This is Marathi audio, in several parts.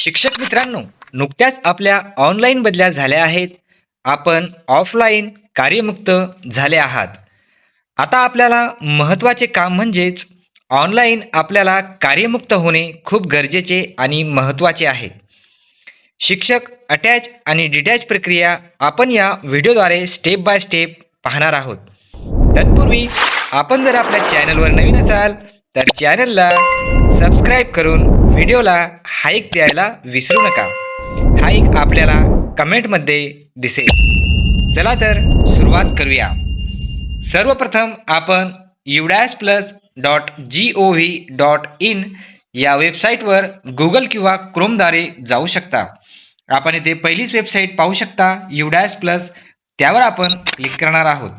शिक्षक मित्रांनो नुकत्याच आपल्या ऑनलाईन बदल्या झाल्या आहेत. आपण ऑफलाईन कार्यमुक्त झाले आहात. आता आपल्याला महत्त्वाचे काम म्हणजेच ऑनलाईन आपल्याला कार्यमुक्त होणे खूप गरजेचे आणि महत्त्वाचे आहे. शिक्षक अटॅच आणि डिटॅच प्रक्रिया आपण या व्हिडिओद्वारे स्टेप बाय स्टेप पाहणार आहोत. तत्पूर्वी आपण जर आपल्या चॅनलवर नवीन असाल तर चॅनलला सबस्क्राईब करून व्हिडिओला हाईक द्यायला विसरू नका. हाईक आपल्याला कमेंटमध्ये दिसेल. चला तर सुरुवात करूया. सर्वप्रथम आपण UDISE plus dot G O V dot in या वेबसाईटवर गुगल किंवा क्रोमद्वारे जाऊ शकता. आपण इथे पहिलीच वेबसाईट पाहू शकता युडॅश प्लस त्यावर आपण क्लिक करणार आहोत.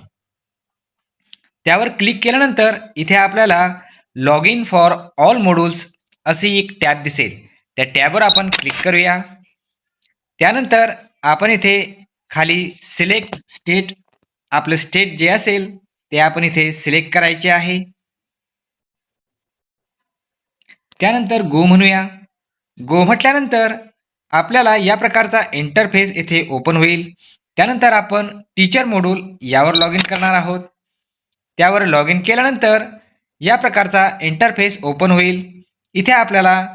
त्यावर क्लिक केल्यानंतर इथे आपल्याला log in for all modules अशी एक टॅब दिसेल. त्या टॅबवर आपण क्लिक करूया. त्यानंतर आपण इथे खाली सिलेक्ट स्टेट आपलं स्टेट जे असेल ते आपण इथे सिलेक्ट करायचे आहे. त्यानंतर गो म्हणूया. गो म्हटल्यानंतर आपल्याला या प्रकारचा इंटरफेस इथे ओपन होईल. त्यानंतर आपण टीचर मोडूल यावर लॉग इन करणार आहोत. त्यावर लॉग इन केल्यानंतर या प्रकारचा इंटरफेस ओपन होईल. इथे आपल्याला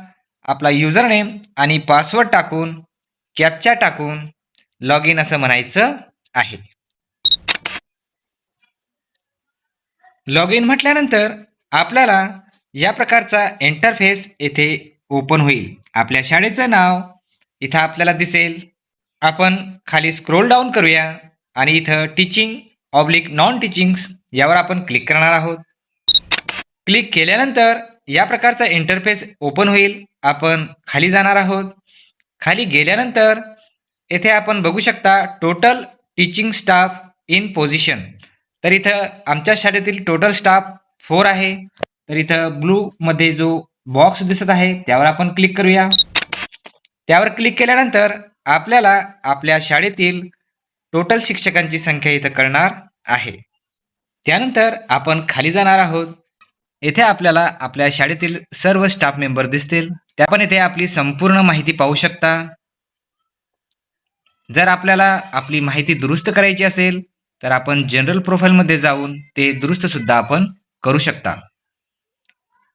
आपला युजर नेम आणि पासवर्ड टाकून कॅपचा टाकून लॉग इन असं म्हणायचं आहे. लॉग इन म्हटल्यानंतर आपल्याला या प्रकारचा इंटरफेस येथे ओपन होईल. आपल्या शाळेचं नाव इथं आपल्याला दिसेल. आपण खाली स्क्रोल डाऊन करूया आणि इथं टीचिंग ऑब्लिक नॉन टीचिंग्स यावर आपण क्लिक करणार आहोत. क्लिक केल्यानंतर या प्रकारचा इंटरफेस ओपन होईल. आपण खाली जाणार आहोत. खाली गेल्यानंतर येथे आपण बघू शकता total teaching staff in position तर इथं आमच्या शाळेतील टोटल स्टाफ फोर आहे. तर इथं ब्लूमध्ये जो बॉक्स दिसत आहे त्यावर आपण क्लिक करूया. त्यावर क्लिक केल्यानंतर आपल्याला आपल्या शाळेतील टोटल शिक्षकांची संख्या इथं कळणार आहे. त्यानंतर आपण खाली जाणार आहोत. येथे आपल्याला आपल्या शाळेतील सर्व स्टाफ मेंबर दिसतील. त्या पण येथे आपली संपूर्ण माहिती पाहू शकता. जर आपल्याला आपली माहिती दुरुस्त करायची असेल तर आपण जनरल प्रोफाईलमध्ये जाऊन ते दुरुस्त सुद्धा आपण करू शकता.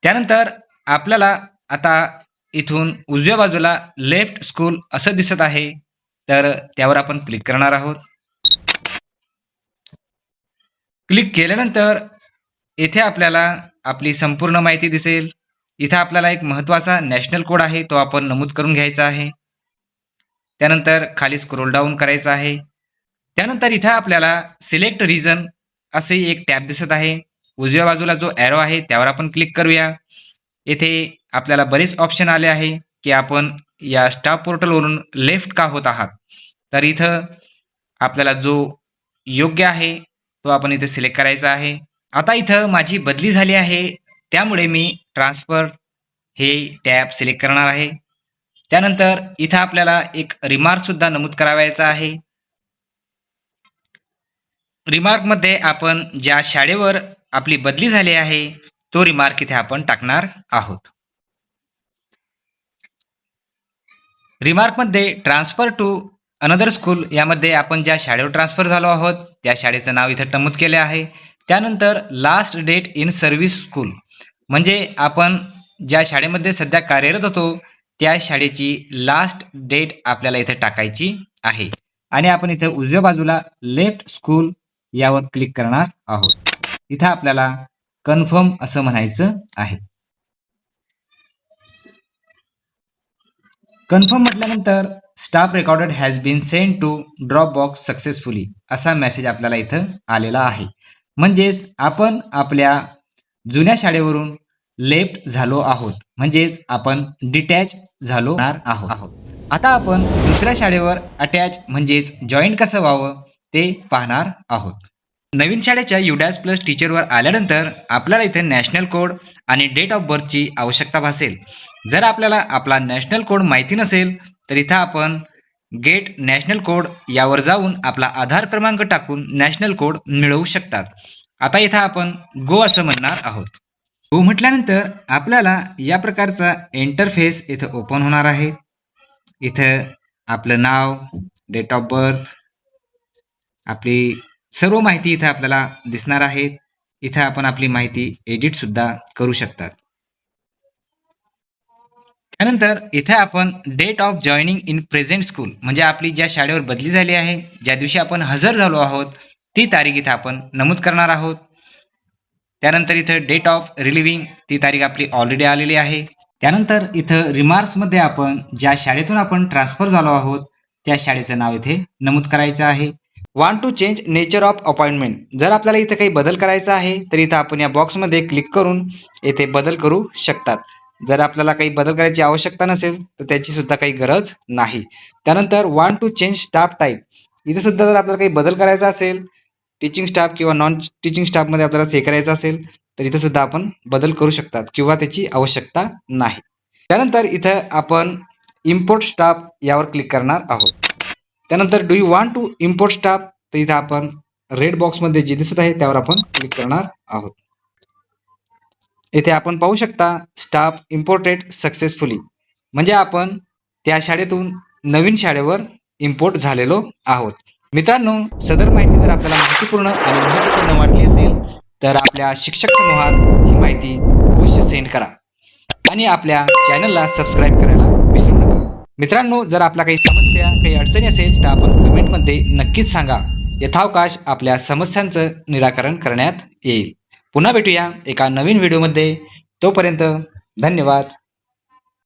त्यानंतर आपल्याला आता इथून उजव्या बाजूला लेफ्ट स्कूल असं दिसत आहे. तर त्यावर आपण क्लिक करणार आहोत. क्लिक केल्यानंतर येथे आपल्याला आपली संपूर्ण माहिती दिसेल. इथं आपल्याला एक महत्त्वाचा नॅशनल कोड आहे तो आपण नमूद करून घ्यायचा आहे. त्यानंतर खाली स्क्रोल डाऊन करायचा आहे. त्यानंतर इथं आपल्याला सिलेक्ट रिजन असे एक टॅब दिसत आहे. उजव्या बाजूला जो ॲरो आहे त्यावर आपण क्लिक करूया. येथे आपल्याला बरेच ऑप्शन आले आहे की आपण या स्टाफ पोर्टलवरून लेफ्ट का होत आहात. तर इथं आपल्याला जो योग्य आहे तो आपण इथे सिलेक्ट करायचा आहे. आता इथं माझी बदली झाली आहे. त्यामुळे मी ट्रान्सफर हे टॅब सिलेक्ट करणार आहे. त्यानंतर इथं आपल्याला एक रिमार्कसुद्धा नमूद करावायचा आहे. रिमार्कमध्ये आपण ज्या शाळेवर आपली बदली झाली आहे तो रिमार्क इथे आपण टाकणार आहोत. रिमार्कमध्ये ट्रान्सफर टू अनदर स्कूल यामध्ये आपण ज्या शाळेवर ट्रान्सफर झालो आहोत त्या शाळेचं नाव इथं नमूद केले आहे. त्यानंतर last date in service school म्हणजे आपण ज्या शाळेमध्ये सध्या कार्यरत होतो त्या शाळेची लास्ट डेट आपल्याला इथे टाकायची आहे. आणि आपण इथे उजव्या बाजूला लेफ्ट स्कूल यावर क्लिक करणार आहोत. इथं आपल्याला कन्फर्म असं म्हणायचं आहे. कन्फर्म म्हटल्यानंतर staff recorded has been send to drop box successfully असा मेसेज आपल्याला इथं आलेला आहे. म्हणजेच आपण आपल्या जुन्या शाळेवरून लेफ्ट झालो आहोत. म्हणजेच आपण डिटॅच झालो आहोत आहोत. आता आपण दुसऱ्या शाळेवर अटॅच म्हणजेच जॉईन कसं व्हावं ते पाहणार आहोत. नवीन शाळेच्या युडॅस प्लस टीचरवर आल्यानंतर आपल्याला इथे नॅशनल कोड आणि डेट ऑफ बर्थची आवश्यकता भासेल. जर आपल्याला आपला नॅशनल कोड माहिती नसेल तर इथं आपण गेट नॅशनल कोड यावर जाऊन आपला आधार क्रमांक टाकून नॅशनल कोड मिळवू शकतात. आता इथं आपण गो असं म्हणणार आहोत. गो म्हटल्यानंतर आपल्याला या प्रकारचा इंटरफेस इथं ओपन होणार आहे. इथं आपलं नाव डेट ऑफ बर्थ आपली सर्व माहिती इथं आपल्याला दिसणार आहेत. इथं आपण आपली माहिती एडिट सुद्धा करू शकतात. त्यानंतर इथे आपण date of joining in present school म्हणजे आपली ज्या शाळेवर बदली झाली आहे ज्या दिवशी आपण हजर झालो आहोत ती तारीख इथे आपण नमूद करणार आहोत. त्यानंतर इथं डेट ऑफ रिलिव्हिंग ती तारीख आपली ऑलरेडी आलेली आहे. त्यानंतर इथं रिमार्क्समध्ये आपण ज्या शाळेतून आपण ट्रान्सफर झालो आहोत त्या शाळेचं नाव इथे नमूद करायचं आहे. Want to change nature of appointment जर आपल्याला इथं काही बदल करायचा आहे तर इथं आपण या बॉक्समध्ये क्लिक करून येथे बदल करू शकतात. जर आपल्याला काही बदल करायची आवश्यकता नसेल तर त्याची सुद्धा काही गरज नाही. त्यानंतर one two change staff type इथे सुद्धा जर आपल्याला काही बदल करायचा असेल टीचिंग स्टाफ किंवा नॉन टीचिंग स्टाफमध्ये आपल्याला हे करायचं असेल तर इथं सुद्धा आपण बदल करू शकतात किंवा त्याची आवश्यकता नाही. त्यानंतर इथं आपण इम्पोर्ट स्टाफ यावर क्लिक करणार आहोत. त्यानंतर do you want to import staff तर इथं आपण रेड बॉक्समध्ये जे दिसत आहे त्यावर आपण क्लिक करणार आहोत. येथे आपण पाहू शकता स्टाफ इम्पोर्टेड सक्सेसफुली म्हणजे आपण त्या शाळेतून नवीन शाळेवर इम्पोर्ट झालेलो आहोत. मित्रांनो सदर माहिती जर आपल्याला माहितीपूर्ण आणि महत्त्वपूर्ण वाटली असेल तर आपल्या शिक्षक समूहात ही माहिती अवश्य सेंड करा. आणि आपल्या चॅनलला सबस्क्राईब करायला विसरू नका. मित्रांनो जर आपला काही समस्या काही अडचणी असेल तर आपण कमेंटमध्ये नक्कीच सांगा. यथावकाश आपल्या समस्यांचं निराकरण करण्यात येईल. पुन्हा भेटूया एका नवीन व्हिडिओमध्ये. तोपर्यंत धन्यवाद.